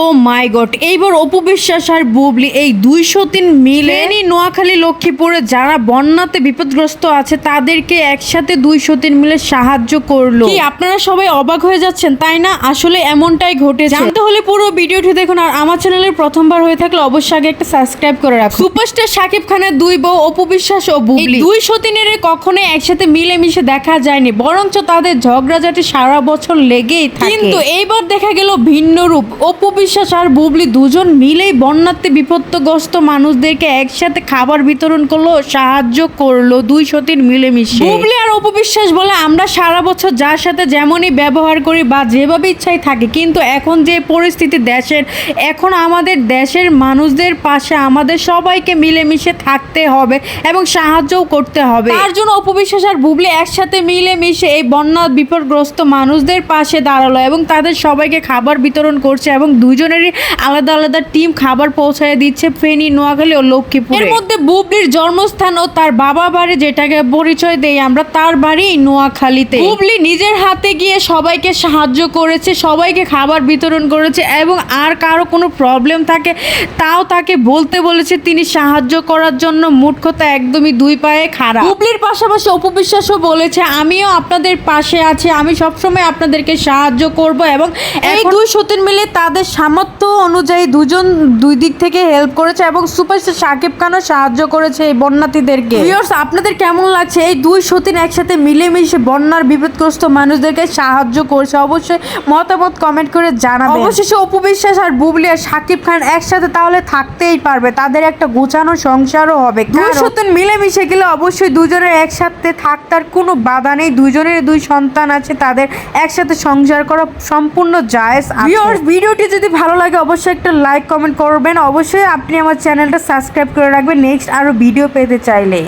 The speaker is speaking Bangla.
ও মাই গড এইবার অপু বিশ্বাস আর বুবলি এই দুইশো তিন মিলে নোয়াখালী লক্ষ্মীপুরে যারা বন্যাতে বিপদগ্রস্ত আছে তাদেরকে একসাথে দুইশো তিন মিলে সাহায্য করল। কি আপনারা সবাই অবাক হয়ে যাচ্ছেন তাই না? আসলে এমনটাই ঘটে জানতে হলে পুরো ভিডিওটি দেখুন আর আমার চ্যানেলের প্রথমবার হয়ে থাকলে অবশ্যই আগে একটা সাবস্ক্রাইব করে রাখুন। সুপারস্টার শাকিব খানের দুই বউ অপু বিশ্বাস ও বুবলি। দুইশো তিনের কখনোই একসাথে মিলেমিশে দেখা যায়নি বরঞ্চ তাদের ঝগড়াঝাটি সারা বছর লেগেই থাকে। কিন্তু এইবার দেখা গেল ভিন্ন রূপ। অপু বিশ্বাস আর বুবলি দুজন মিলেই বন্যাতে বিপদগ্রস্ত মানুষদেরকে একসাথে খাবার বিতরণ করল সাহায্য করল দুই সতীর মিলেমিশে। বুবলি আর অপু বিশ্বাস বলে আমরা সারা বছর যার সাথে যেমনই ব্যবহার করি বা যেভাবে ইচ্ছাই থাকি কিন্তু এখন যে পরিস্থিতি দেশের এখন আমাদের দেশের মানুষদের পাশে আমাদের সবাইকে মিলেমিশে থাকতে হবে এবং সাহায্যও করতে হবে। তার জন্য অপু বিশ্বাস আর বুবলি একসাথে মিলেমিশে এই বন্যা বিপদগ্রস্ত মানুষদের পাশে দাঁড়াল এবং তাদের সবাইকে খাবার বিতরণ করছে এবং দুইজনেরই আলাদা আলাদা টিম খাবার পৌঁছায় দিচ্ছে ফেনী নোয়াখালী ও লক্ষ্মীপুর। এর মধ্যে বুবলির জন্মস্থান ও তার বাবা বাড়ি যেটাকে পরিচয় দেই আমরা তার বাড়ি নোয়াখালীতে। বুবলি নিজের হাতে গিয়ে সবাইকে সাহায্য করেছে সবাইকে খাবার বিতরণ করেছে এবং আর কারও কোনো প্রবলেম থাকে তাও তাকে বলতে বলেছে তিনি সাহায্য করার জন্য। মুঠ কথা একদমই দুই পায়ে খারাপ বুবলির পাশাপাশি অপবিশ্বাসও বলেছে আমিও আপনাদের পাশে আছি আমি সবসময় আপনাদেরকে সাহায্য করব এবং এই দুই সতীন মিলে তাদের সামর্থ্য অনুযায়ী দুজন দুই দিক থেকে হেল্প করেছে এবং সুপারস্টার শাকিব খানও সাহায্য করেছে এই বন্যার্থীদেরকে। ভিউয়ার্স আপনাদের কেমন লাগছে? এই দুই সতীন একসাথে মিলেমিশে বন্যার বিপদগ্রস্ত মানুষদেরকে সাহায্য করছে। অবশ্যই মতামত কমেন্ট করে জানাবেন। অবশেষে অপু বিশ্বাস আর বুবলি আর শাকিব খান একসাথে তাহলে থাকতেই পারবে। তাদের একটা গোছানো সংসারও হবে। দুই সতীন মিলেমিশে গেলে অবশ্যই দুজনের একসাথে থাকতার কোনো বাধা নেই। দুজনের দুই সন্তান আছে তাদের একসাথে সংসার করা সম্পূর্ণ জায়েজ ভিডিওটি যদি ভালো লাগে, অবশ্যই একটা লাইক কমেন্ট করবেন। অবশ্যই আপনি আমার চ্যানেলটা সাবস্ক্রাইব করে রাখবেন। নেক্সট আরও ভিডিও পেতে চাইলে।